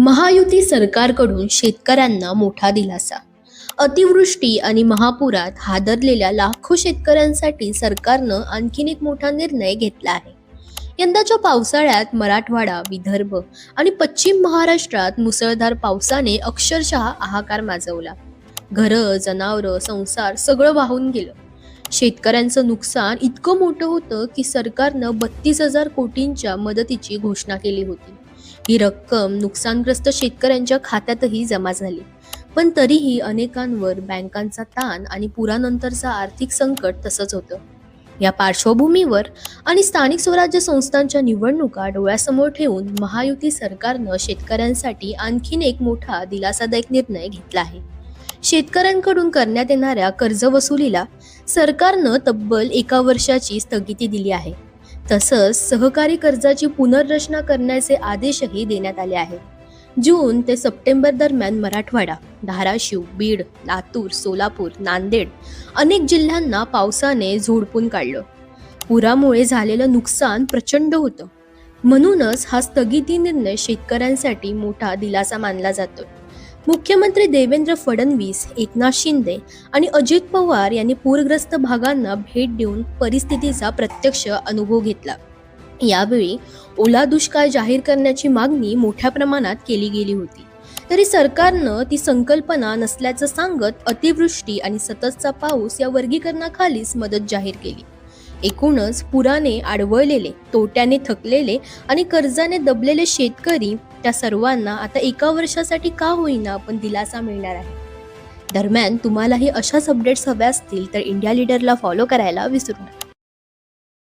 महायुती सरकारकडून शेतकऱ्यांना मोठा दिलासा. अतिवृष्टी आणि महापुरात हादरलेल्या लाखो शेतकऱ्यांसाठी सरकारनं आणखीन एक मोठा निर्णय घेतला आहे. यंदाच्या पावसाळ्यात मराठवाडा विदर्भ आणि पश्चिम महाराष्ट्रात मुसळधार पावसाने अक्षरशः हाहाकार माजवला. घरं जनावरं संसार सगळं वाहून गेलं. शेतकऱ्यांचं नुकसान इतकं मोठं होतं की सरकारनं बत्तीस हजार कोटींच्या मदतीची घोषणा केली होती. ही रक्कम नुकसानग्रस्त शेतकऱ्यांच्या खात्यातही जमा झाली. पण तरीही अनेकांवर बँकांचा ताण आणि पुरानंतरचं आर्थिक संकट तसंच होतं. या पार्श्वभूमीवर आणि स्थानिक स्वराज्य संस्थांच्या निवडणुका डोळ्यासमोर ठेवून महायुती सरकारनं शेतकऱ्यांसाठी आणखीन एक मोठा दिलासादायक निर्णय घेतला आहे. शेतकऱ्यांकडून करण्यात येणाऱ्या कर्जवसुलीला सरकारनं तब्बल एका वर्षाची स्थगिती दिली आहे. तसंच सहकारी कर्जाची पुनर्रचना करण्याचे आदेशही देण्यात आले आहेत. जून ते सप्टेंबर दरम्यान मराठवाडा धाराशिव बीड लातूर सोलापूर नांदेड अनेक जिल्ह्यांना पावसाने झोडपून काढलं. पुरामुळे झालेलं नुकसान प्रचंड होतं. म्हणूनच हा स्थगिती निर्णय शेतकऱ्यांसाठी मोठा दिलासा मानला जातोय. मुख्यमंत्री देवेंद्र फडणवीस एकनाथ शिंदे आणि अजित पवार यांनी पूरग्रस्त भागांना भेट देऊन परिस्थितीचा प्रत्यक्ष अनुभव घेतला. यावेळी ओला दुष्काळ जाहीर करण्याची मागणी मोठ्या प्रमाणात केली गेली होती. तरी सरकारनं ती संकल्पना नसल्याचं सांगत अतिवृष्टी आणि सततचा पाऊस या वर्गीकरणाखालीच मदत जाहीर केली. एकूणच पुराने आडवळलेले तोट्याने थकलेले आणि कर्जाने दबलेले शेतकरी त्या सर्वांना आता एका वर्षासाठी का होईना पण दिलासा मिळणार आहे? दरम्यान तुम्हालाही अशाच अपडेट्स हव्या असतील तर इंडिया लीडरला फॉलो करायला विसरू नका.